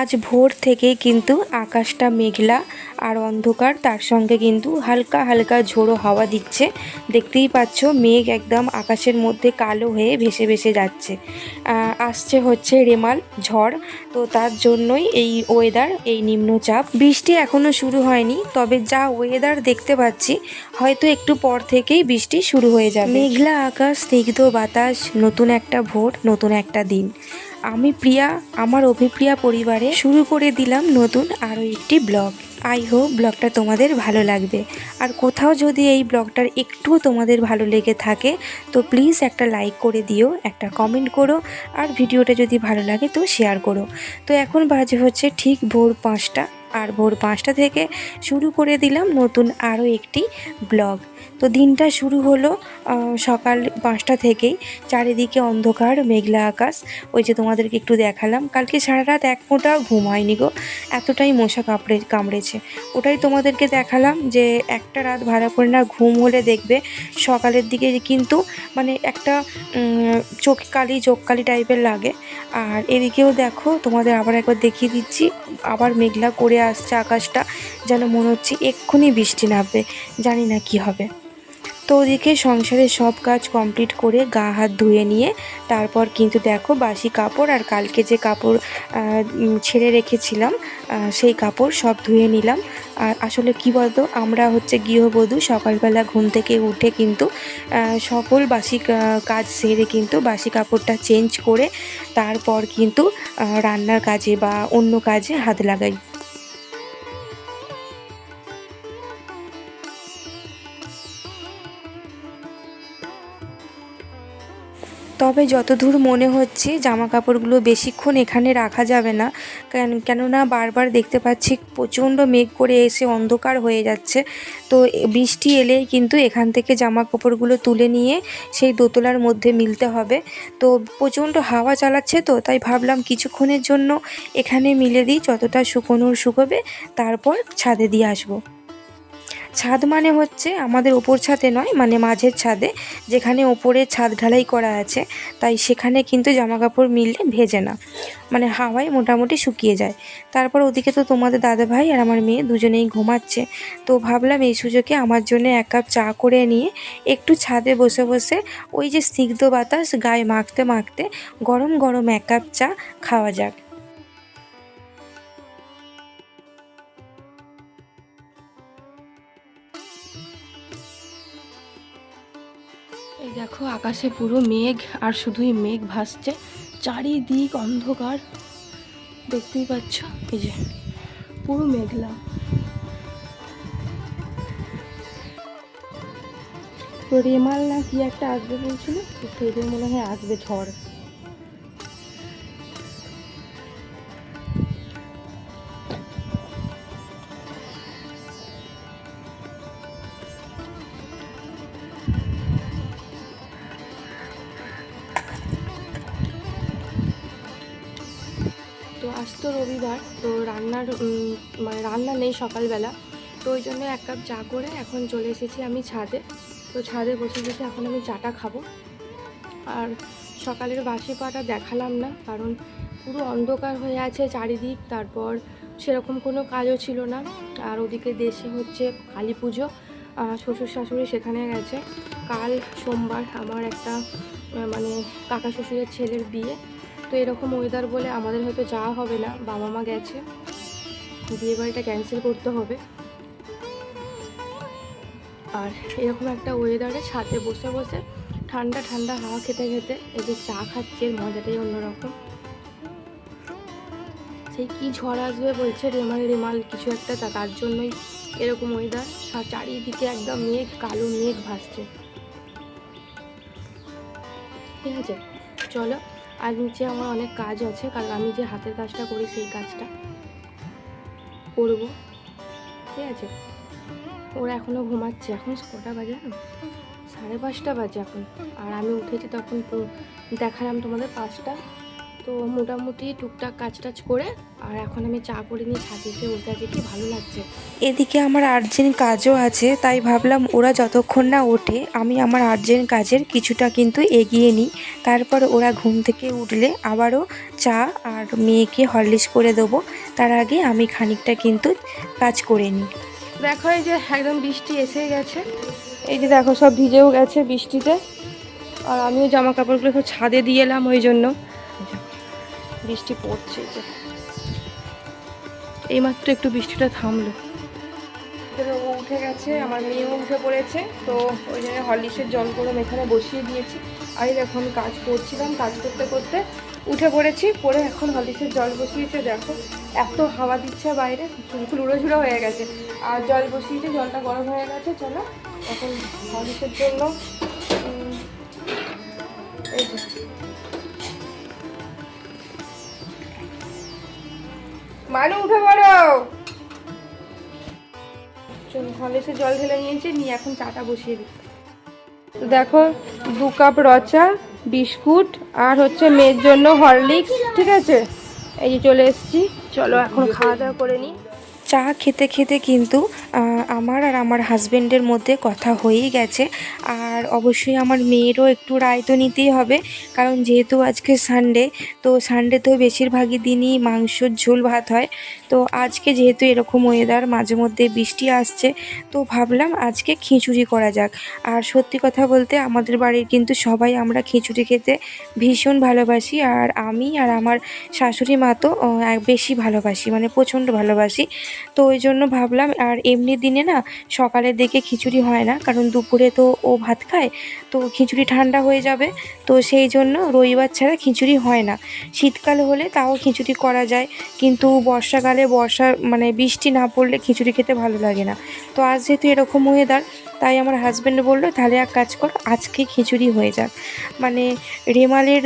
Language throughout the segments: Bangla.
আজ ভোর থেকেই কিন্তু আকাশটা মেঘলা আর অন্ধকার, তার সঙ্গে কিন্তু হালকা হালকা ঝোড়ো হাওয়া দিচ্ছে। দেখতেই পাচ্ছ, মেঘ একদম আকাশের মধ্যে কালো হয়ে ভেসে ভেসে যাচ্ছে। আসছে হচ্ছে রেমাল, ঝড়। তো তার জন্যই এই ওয়েদার এই নিম্নচাপ। বৃষ্টি এখনও শুরু হয়নি, তবে যা ওয়েদার দেখতে পাচ্ছি, হয়তো একটু পর থেকেই বৃষ্টি শুরু হয়ে যাবে। মেঘলা আকাশ, স্নিগ্ধ বাতাস, নতুন একটা ভোর, নতুন একটা দিন। আমি প্রিয়া, আমার অভিপ্রিয়া পরিবারে শুরু করে দিলাম নতুন আরও একটি ব্লগ। আই হোপ ব্লগটা তোমাদের ভালো লাগবে। আর কোথাও যদি এই ব্লগটার একটুও তোমাদের ভালো লেগে থাকে, তো প্লিজ একটা লাইক করে দিও, একটা কমেন্ট করো, আর ভিডিওটা যদি ভালো লাগে তো শেয়ার করো। তো এখন বাজে হচ্ছে ঠিক ভোর পাঁচটা। আর ভোর পাঁচটা থেকে শুরু করে দিলাম নতুন আরও একটি ব্লগ। তো দিনটা শুরু হলো সকাল পাঁচটা থেকেই। চারিদিকে অন্ধকার, মেঘলা আকাশ। ওই যে তোমাদেরকে একটু দেখালাম, কালকে সারা রাত এক ফোঁটাও ঘুম হয়নি গো। এতটাই মশা কামড়ে কামড়েছে। ওটাই তোমাদেরকে দেখালাম যে একটা রাত ভাড়া করে না ঘুম হলে দেখবে সকালের দিকে কিন্তু মানে একটা চোখ কালি চোখ কালি টাইপের লাগে। আর এদিকেও দেখো, তোমাদের আবার একবার দেখিয়ে দিচ্ছি, আবার মেঘলা করে আসছে আকাশটা, যেন মনে হচ্ছে এক্ষুনি বৃষ্টি নামবে, জানি না কি হবে। তো ওদিকে সংসারের সব কাজ কমপ্লিট করে গা হাত ধুয়ে নিয়ে, তারপর কিন্তু দেখো বাসি কাপড় আর কালকে যে কাপড় ছেড়ে রেখেছিলাম সেই কাপড় সব ধুয়ে নিলাম। আর আসলে কি বলতো, আমরা হচ্ছে গৃহবধূ, সকালবেলা ঘুম থেকে উঠে কিন্তু সকল বাসি কাজ সেরে কিন্তু বাসি কাপড়টা চেঞ্জ করে, তারপর কিন্তু রান্নার কাজে বা অন্য কাজে হাত লাগাই। তবে যতদূর মনে হচ্ছে জামা কাপড়গুলো বেশিক্ষণ এখানে রাখা যাবে না। কেন, কেননা বারবার দেখতে পাচ্ছি প্রচণ্ড মেঘ করে এসে অন্ধকার হয়ে যাচ্ছে। তো বৃষ্টি এলেই কিন্তু এখান থেকে জামা কাপড়গুলো তুলে নিয়ে সেই দোতলার মধ্যে মিলতে হবে। তো প্রচণ্ড হাওয়া চালাচ্ছে তো, তাই ভাবলাম কিছুক্ষণের জন্য এখানে মিলে দিই, যতটা শুকোনোর শুকোবে, তারপর ছাদে দিয়ে আসব। ছাদ মানে হচ্ছে আমাদের ওপর ছাদে নয় মানে মাঝের ছাদে, যেখানে ওপরে ছাদ ঢালাই করা আছে, তাই সেখানে কিন্তু জামা কাপড় মিললে ভেজে না। মানে হাওয়ায় মোটামুটি শুকিয়ে যায়। তারপর ওদিকে তো তোমাদের দাদা ভাই আর আমার মেয়ে দুজনেই ঘুমাচ্ছে। তো ভাবলাম এই সুযোগে আমার জন্য এক কাপ চা করে নিয়ে একটু ছাদে বসে বসে ওই যে স্নিগ্ধ বাতাস গায়ে মাখতে মাখতে গরম গরম এক কাপ চা খাওয়া যাক। দেখো, আকাশে পুরো মেঘ আর শুধুই মেঘ ভাসছে। চারিদিক অন্ধকার। দেখতেই পাচ্ছ? এই যে, পুরো মেঘলা। তো রেমাল না কি একটা আসবে বলছিল? তো সেদিন মনে হয় আসবে ঝড়। আজ তো রবিবার, তো রান্নার মানে রান্না নেই সকালবেলা। তো ওই জন্য এক কাপ চা করে এখন চলে এসেছি আমি ছাদে। তো ছাদে বসে বসে এখন আমি চাটা খাব। আর সকালের বাসি পাটা দেখালাম না, কারণ পুরো অন্ধকার হয়ে আছে চারিদিক, তারপর সেরকম কোনো কাজও ছিল না। আর ওদিকে দেশে হচ্ছে কালী পুজো শ্বশুর শাশুড়ি সেখানে গেছে। কাল সোমবার আমার একটা মানে কাকা শ্বশুরের ছেলের বিয়ে। তো এরকম ওয়েদার বলে আমাদের হয়তো যাওয়া হবে না, বাবা মা গেছে। বিয়ে বাড়িটা ক্যান্সেল করতে হবে। আর এরকম একটা ওয়েদারে ছাদে বসে বসে ঠান্ডা ঠান্ডা হাওয়া খেতে খেতে এই যে চা খাচ্ছে মজাটাই অন্যরকম। সেই কি ঝড় আসবে বলছে রেমাল রেমাল, কিছু একটা তা তার জন্যই এরকম ওয়েদার চারিদিকে একদম মেঘ, কালো মেঘ ভাসছে। ঠিক আছে, চলো। আর নিচে আমার অনেক কাজ আছে, কারণ আমি যে হাতের কাজটা করি সেই কাজটা করব। ঠিক আছে? ওরা এখনও ঘুমাচ্ছে। এখন কটা বাজে না? সাড়ে পাঁচটা বাজে এখন। আর আমি উঠেছি তখন দেখালাম তোমাদের পাঁচটা। তো মোটামুটি টুকটাক কাজ টাজ করে আর এখন আমি চা করে নিয়ে ছাদে এসে বসে আছি। কি ভালো লাগছে? এদিকে আমার আর্জেন্ট কাজও আছে তাই ভাবলাম ওরা যতক্ষণ না ওঠে আমি আমার আর্জেন্ট কাজের কিছুটা কিন্তু এগিয়ে নিই। তারপর ওরা ঘুম থেকে উঠলে আবারও চা আর মেয়েকে হরলিক্স করে দেবো। তার আগে আমি খানিকটা কিন্তু কাজ করে নিই। দেখো এই যে একদম বৃষ্টি এসে গেছে। এই যে দেখো সব ভিজেও গেছে বৃষ্টিতে। আর আমিও জামা কাপড়গুলো সব ছাদে দিয়ে এলাম ওই জন্য। বৃষ্টি পড়ছে এইমাত্র একটু বৃষ্টিটা থামলো। এখানে উঠে গেছে, আমার মেয়েও উঠে পড়েছে, তো ওই জন্য হরলিক্সের জল গরম এখানে বসিয়ে দিয়েছি। আর আমি কাজ করছিলাম, কাজ করতে করতে উঠে পড়েছি পরে এখন হরলিক্সের জল বসিয়েছে, দেখো, এত হাওয়া দিচ্ছে বাইরে ফুল উড়ো ঝুড়ো হয়ে গেছে। আর জল বসিয়েছে, জলটা গরম হয়ে গেছে, চলো, এখন হরলিক্সের জন্য এই মানু, উঠে পড়ো। চলো সে জল ঢেলে নিয়েছি, নিয়ে এখন চাটা বসিয়ে দিচ্ছি দেখো, দু কাপ রচা, বিস্কুট, আর হচ্ছে মেয়ের জন্য হরলিক্স, ঠিক আছে? এই চলে এসেছি। চলো, এখন খাওয়া দাওয়া করে নিই। চা খেতে খেতে কিন্তু আমার আর আমার হাজবেন্ডের মধ্যে কথা হয়েই গেছে। আর অবশ্যই আমার মেয়েরও একটু রায় তো নিতেই হবে। কারণ যেহেতু আজকে সানডে তো সানডেতেও বেশিরভাগই দিনই মাংসর ঝোল ভাত হয়। তো আজকে যেহেতু এরকম ওয়েদার মাঝে মধ্যে বৃষ্টি আসছে, তো ভাবলাম আজকে খিচুড়ি করা যাক। আর সত্যি কথা বলতে আমাদের বাড়ির কিন্তু সবাই আমরা খিচুড়ি খেতে ভীষণ ভালোবাসি। আর আমি আর আমার শাশুড়ি মা তো বেশি ভালোবাসি মানে প্রচণ্ড ভালোবাসি। তো ওই জন্য ভাবলাম, আর এমনি দিনে না, সকালের দিকে খিচুড়ি হয় না, কারণ দুপুরে তো ও ভাত খায়, তো খিচুড়ি ঠান্ডা হয়ে যাবে, তো সেই জন্য রবিবার ছাড়া খিচুড়ি হয় না। শীতকাল হলে তাও খিচুড়ি করা যায়, কিন্তু বর্ষাকালে বর্ষা মানে বৃষ্টি না পড়লে খিচুড়ি খেতে ভালো লাগে না। তো আজ যেহেতু এরকম ওয়েদার তাই আমার হাজব্যান্ড বলল, তাহলে এক কাজ কর, আজকে খিচুড়ি হয়ে যাক। মানে রেমালের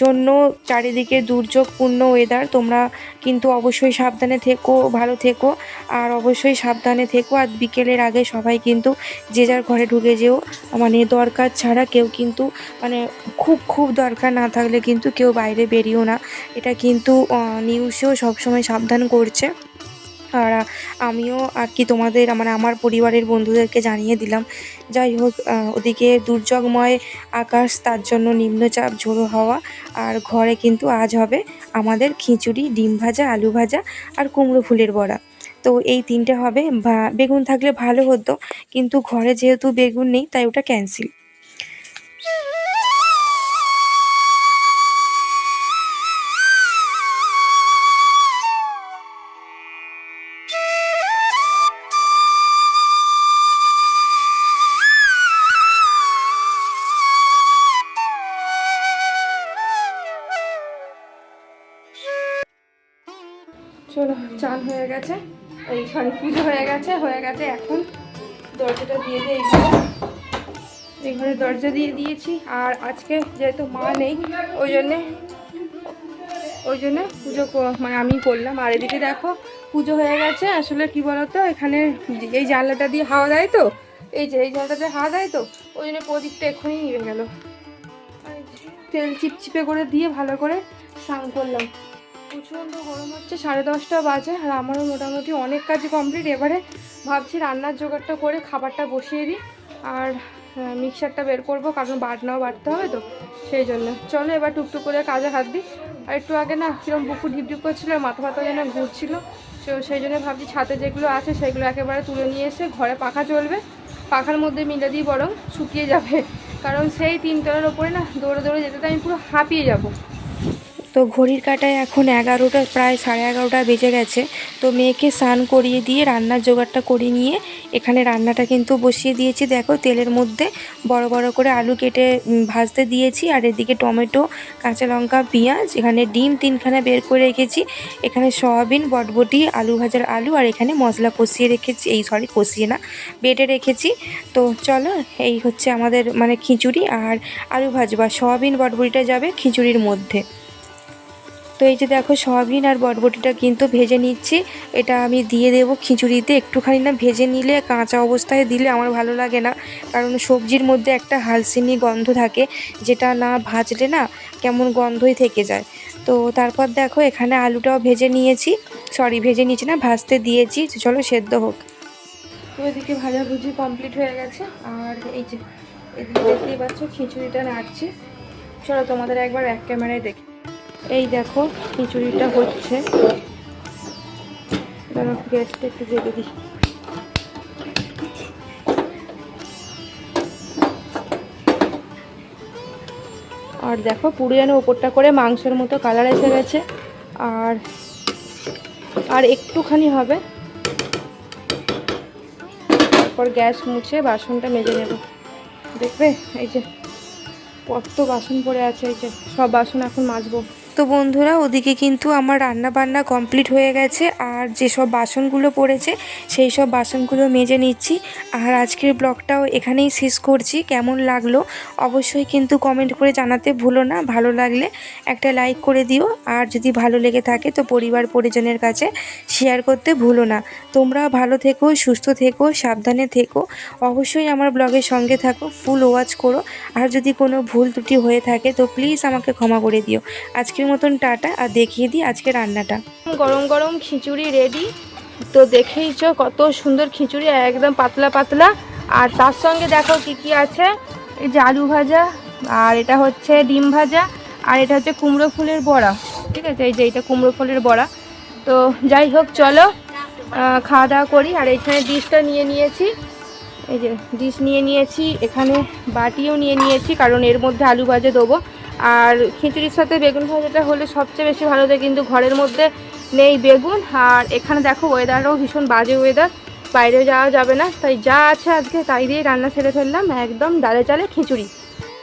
জন্য চারিদিকে দুর্যোগপূর্ণ ওয়েদার তোমরা কিন্তু অবশ্যই সাবধানে থেকো, ভালো থেকো। আর অবশ্যই সাবধানে থেকো, আর বিকেলের আগে সবাই কিন্তু যে যার ঘরে ঢুকে যেও। মানে দরকার ছাড়া কেউ কিন্তু মানে খুব খুব দরকার না থাকলে কিন্তু কেউ বাইরে বেরিয়েও না। এটা কিন্তু নিউজেও সবসময় সাবধান করছে। আর আমিও আর কি তোমাদের মানে আমার পরিবারের বন্ধুদেরকে জানিয়ে দিলাম। যাই হোক ওদিকে দুর্যোগময় আকাশ, তার জন্য নিম্নচাপ, ঝোড়ো হওয়া, আর ঘরে কিন্তু আজ হবে আমাদের খিচুড়ি, ডিম ভাজা, আলু ভাজা, আর কুমড়ো ফুলের বড়া। তো এই তিনটে হবে বেগুন থাকলে ভালো হতো, কিন্তু ঘরে যেহেতু বেগুন নেই, তাই ওটা ক্যান্সেল চান হয়ে গেছে। এই সরি পুজো হয়ে গেছে হয়ে গেছে এখন। দরজাটা দিয়ে দিয়ে এই ঘরে দরজা দিয়ে দিয়েছি। আর আজকে যেহেতু মা নেই, ওই জন্যে ওই জন্য পুজো মানে আমি করলাম। আর এদিকে দেখো, পুজো হয়ে গেছে। আসলে কি বলতো, এখানে এই জানলাটা দিয়ে হাওয়া দেয় তো। এই যে, এই জানলাটাতে হাওয়া দেয় তো। ওই জন্য প্রদীপটা এক্ষুনি নিভে গেল। তেল চিপচিপে করে দিয়ে ভালো করে স্নান করলাম। প্রচণ্ড গরম হচ্ছে, সাড়ে দশটা বাজে আর আমারও মোটামুটি অনেক কাজ কমপ্লিট এবারে ভাবছি রান্নার জোগাড়টা করে খাবারটা বসিয়ে দিই আর মিক্সারটা বের করব, কারণ বাটনাও বাটতে হবে তো, সেই জন্য। চলো এবার টুকটুক করে কাজে হাত দিই। আর একটু আগে না কিরম বুকু ঢিপঢিপ করছিল আর মাথা ফাথা যেন ঘুরছিল, তো সেই জন্য ভাবছি ছাদে যেগুলো আছে সেগুলো একেবারে তুলে নিয়ে এসে ঘরে পাখা চলবে। পাখার মধ্যে মিলে দিই বরং শুকিয়ে যাবে, কারণ সেই তিনতলার ওপরে না দৌড়ে দৌড়ে যেতে তো আমি পুরো হাঁপিয়ে যাব। তো ঘড়ির কাটায় এখন এগারোটা, প্রায় সাড়ে এগারোটা বেজে গেছে। তো মেয়েকে স্নান করিয়ে দিয়ে রান্নার জোগাড়টা করে নিয়ে এখানে রান্নাটা কিন্তু বসিয়ে দিয়েছি। দেখো তেলের মধ্যে বড় বড় করে আলু কেটে ভাজতে দিয়েছি। আর এদিকে টমেটো, কাঁচা লঙ্কা, পেঁয়াজ, এখানে ডিম তিনখানা বের করে রেখেছি। এখানে সয়াবিন, বটবটি, আলু ভাজার আলু, আর এখানে মশলা কষিয়ে রেখেছি। এই সরি, কষিয়ে না, বেটে রেখেছি। তো চলো, এই হচ্ছে আমাদের মানে খিচুড়ি আর আলু ভাজবা। সয়াবিন, বটবটিটা যাবে খিচুড়ির মধ্যে। তো এই যে দেখো সয়াবিন আর বটবটিটা কিন্তু ভেজে নিচ্ছি। এটা আমি দিয়ে দেবো খিচুড়িতে। একটুখানি না ভেজে নিলে কাঁচা অবস্থায় দিলে আমার ভালো লাগে না। কারণ সবজির মধ্যে একটা হালসিনি গন্ধ থাকে, যেটা না ভাজলে না কেমন গন্ধই থেকে যায়। তো তারপর দেখো এখানে আলুটাও ভেজে নিয়েছি। সরি, ভেজে নিয়েছি না, ভাজতে দিয়েছি। চলো সেদ্ধ হোক। তো এদিকে ভাজাভুজি কমপ্লিট হয়ে গেছে। আর এই যে এদিকে দেখতেই পাচ্ছ খিচুড়িটা নাড়ছি। চলো তোমাদের একবার এক ক্যামেরায় দেখি। এই দেখো, খিচুড়িটা হচ্ছে। গ্যাসটা একটু জেলে দিই। আর দেখো, পুরো যেন ওপরটা করে মাংসের মতো কালার এসে গেছে। আর আর একটুখানি হবে। তারপর গ্যাস মুছে বাসনটা মেজে নেব। দেখবে? এই যে, কত বাসন পড়ে আছে, এই যে, সব বাসন এখন মাজবো। তো বন্ধুরা, ওদিকে কিন্তু আমার রান্না বান্না কমপ্লিট হয়ে গেছে, আর যেসব বাসনগুলো পড়েছে সেই সব বাসনগুলো মেজে নিচ্ছি। আর আজকের ব্লগটাও এখানেই শেষ করছি। কেমন লাগল অবশ্যই কিন্তু কমেন্ট করে জানাতে ভুলো না। ভালো লাগলে একটা লাইক করে দিও, আর যদি ভালো লেগে থাকে তো পরিবার পরিজনের কাছে শেয়ার করতে ভুলো না। তোমরা ভালো থেকো, সুস্থ থেকো, সাবধানে থেকো। অবশ্যই আমার ব্লগের সঙ্গে থাকো ফুল ওয়াচ করো। আর যদি কোনো ভুল ত্রুটি হয়ে থাকে তো প্লিজ আমাকে ক্ষমা করে দিও। আজকের মতন টাটা, আর দেখিয়ে দিই আজকে রান্নাটা। গরম গরম খিচুড়ি রেডি তো দেখেইছো কত সুন্দর খিচুড়ি, একদম পাতলা পাতলা। আর তার সঙ্গে দেখো কি কি আছে। এই যে আলু ভাজা, আর এটা হচ্ছে ডিম ভাজা, আর এটা হচ্ছে কুমড়ো ফুলের বড়া। ঠিক আছে? এই যে এটা কুমড়ো ফুলের বড়া। তো যাই হোক, চলো খাওয়া দাওয়া করি। আর এখানে ডিশটা নিয়ে নিয়েছি। এই যে, ডিশ নিয়ে নিয়েছি। এখানে বাটিও নিয়ে নিয়েছি, কারণ এর মধ্যে আলু ভাজা দেবো। আর খিচুড়ির সাথে বেগুন ভাজাটা হলে সবচেয়ে বেশি ভালো লাগে কিন্তু ঘরের মধ্যে নেই বেগুন। আর এখানে দেখো ওয়েদারও ভীষণ বাজে ওয়েদার বাইরে যাওয়া যাবে না। তাই যা আছে আজকে তাই দিয়ে রান্না সেরে ফেললাম, একদম ডালে চালে খিচুড়ি।